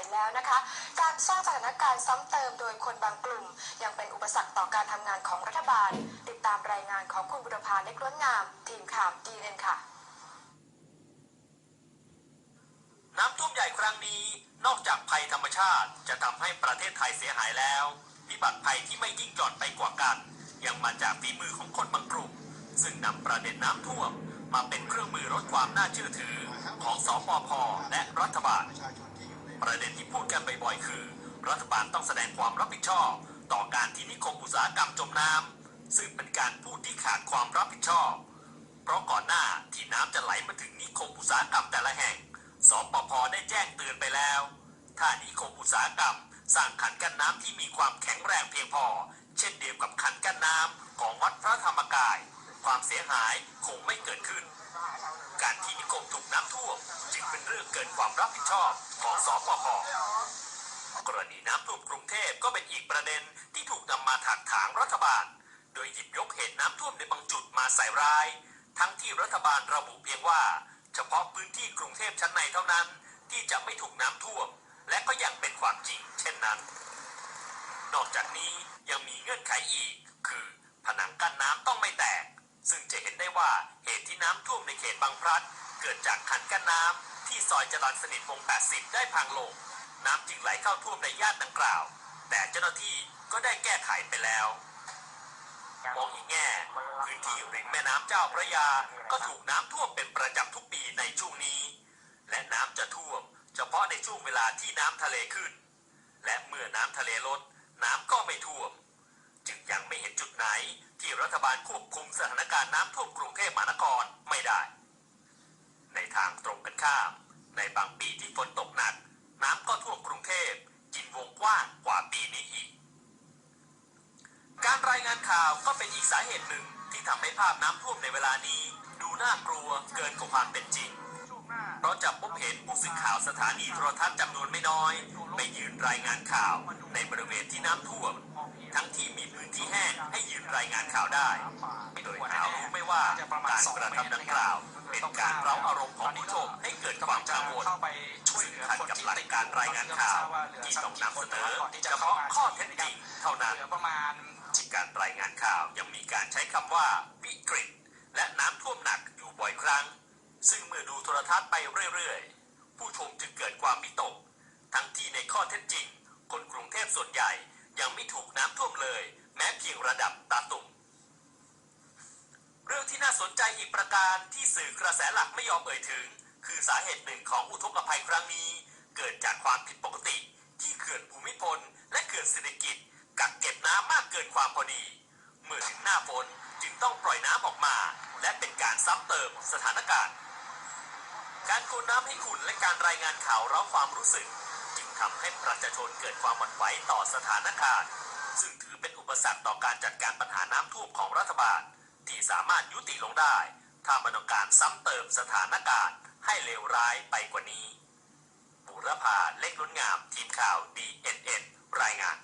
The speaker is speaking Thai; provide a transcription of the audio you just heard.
ยแล้วนะคะ การสร้างสถานการณ์ซ้ำเติมโดยคนบางกลุ่ม ยังเป็นอุปสรรคต่อการทำงานของรัฐบาล ติดตามรายงานของคุณบุรพาเล็กล้วนงาม ทีมข่าวดีเอ็นค่ะ น้ำท่วมใหญ่ครั้งนี้ นอกจากภัยธรรมชาติ จะทำให้ประเทศไทยเสียหายแล้ววิบัติภัยที่ไม่ยิ่งหย่อนไปกว่ากัน ยังมาจากฝีมือของคนบางกลุ่ม ซึ่งนำประเด็นน้ำท่วมมาเป็นเครื่องมือลดความน่าเชื่อถือของสปพและรัฐบาล ประเด็นที่พูดกันบ่อยๆคือ รัฐบาลต้องแสดงความรับผิดชอบ ต่อการที่นิคมอุตสาหกรรมจมน้ำซึ่งเป็นการพูดที่ขาดความรับผิดชอบ เพราะก่อนหน้าที่น้ำจะไหลมาถึงนิคมอุตสาหกรรมแต่ละแห่งสปพได้แจ้งเตือนไปแล้ว ถ้านิคมอุตสาหกรรมสร้างขันกั้นน้ำที่มีความแข็งแรงเพียงพอ เช่นเดียวกับขันกั้นน้ำของวัดพระธรรมกาย ความเสียหายคงไม่เกิดขึ้น การที่นิคมถูกน้ำท่วมจึงเป็นเรื่องเกินความรับผิดชอบของสปพกรณีน้ำท่วมกรุงเทพก็เป็นอีกประเด็นที่ถูกนำมาถักถางรัฐบาล โดยหยิบยกเหตุน้ำท่วมในบางจุดมาใส่ร้าย ทั้งที่รัฐบาลระบุเพียงว่า เฉพาะพื้นที่กรุงเทพชั้นในเท่านั้น ที่จะไม่ถูกน้ำท่วม และก็ยังเป็นความจริง เช่นนั้น นอกจากนี้ยังมีเงื่อนไขอีก คือผนังกั้นน้ำต้องไม่แตก ซึ่งจะเห็นได้ว่าเหตุที่น้ำท่วมในเขตบางพลัด เกิดจากคันกั้นน้ำที่ซอยจรัญสนิทวง 80 ได้พังลง น้ำจึงไหลเข้าท่วมในย่านดังกล่าว แต่เจ้าหน้าที่ก็ได้แก้ไขไปแล้วมองอีกแง่พื้นที่ริมแม่น้ำเจ้าพระยา ก็ถูกน้ำท่วมเป็นประจำทุกปีในช่วงนี้ และน้ำจะท่วม เฉพาะในช่วงเวลาที่น้ำทะเลขึ้น และเมื่อน้ำทะเลลด น้ำก็ไม่ท่วม ไหน ที่รัฐบาลควบคุมสถานการณ์น้ำท่วมกรุงเทพมหานครไม่ได้ ในทางตรงกันข้าม ในบางปีที่ฝนตกหนัก น้ำก็ท่วมกรุงเทพกินวงกว้างกว่าปีนี้อีก การรายงานข่าวก็เป็นอีกสาเหตุหนึ่งที่ทำให้ภาพน้ำท่วมในเวลานี้ ดูน่ากลัวเกินกว่าความเป็นจริงเพราะจะพบเห็นผู้สื่อข่าวสถานีโทรทัศน์จำนวนไม่น้อยไปยืนรายงานข่าวในบริเวณที่น้ำท่วม ทั้งที่มีพื้นที่แห้งให้ รายงานข่าวได้โดยหารู้ไม่ว่าการกระทำดังกล่าว เป็นการเร้าอารมณ์ของผู้ชมให้เกิดความกังวลช่วยขัดคนกับหลักการรายงานข่าวที่ต้องนำเสนอเฉพาะข้อเท็จจริงเท่านั้นประมาณที่การรายงานข่าวยังมีการใช้คำว่าวิกฤตและน้ำท่วมหนักอยู่บ่อยครั้ง ซึ่งเมื่อดูโทรทัศน์ไปเรื่อยๆ ผู้ชมจึงเกิดความวิตก ทั้งที่ในข้อเท็จจริง คนกรุงเทพส่วนใหญ่ ยังไม่ถูกน้ำท่วมเลย แม้เพียงระดับตาตุ่มเรื่องที่น่าสนใจอีกประการที่สื่อกระแสหลักไม่ยอมเอ่ยถึง คือสาเหตุหนึ่งของอุทกภัยครั้งนี้ เกิดจากความผิดปกติ ที่เขื่อนภูมิพล และเขื่อนเศรษฐกิจ กักเก็บน้ำมากเกินความพอดี เมื่อถึงหน้าฝนจึงต้องปล่อยน้ำออกมา และเป็นการซ้ำเติมสถานการณ์ การโกนน้ำให้ขุ่นและการรายงานข่าวเร้าความรู้สึก ทำให้ประชาชนเกิดความหวั่นไหวต่อสถานการณ์ ซึ่งถือเป็นอุปสรรคต่อการจัดการปัญหาน้ำท่วมของรัฐบาล ที่สามารถยุติลงได้ถ้ามโนต้องการซ้ำเติมสถานการณ์ให้เลวร้ายไปกว่านี้ บุรพาเล็กล้นงาม ทีมข่าว DNN รายงาน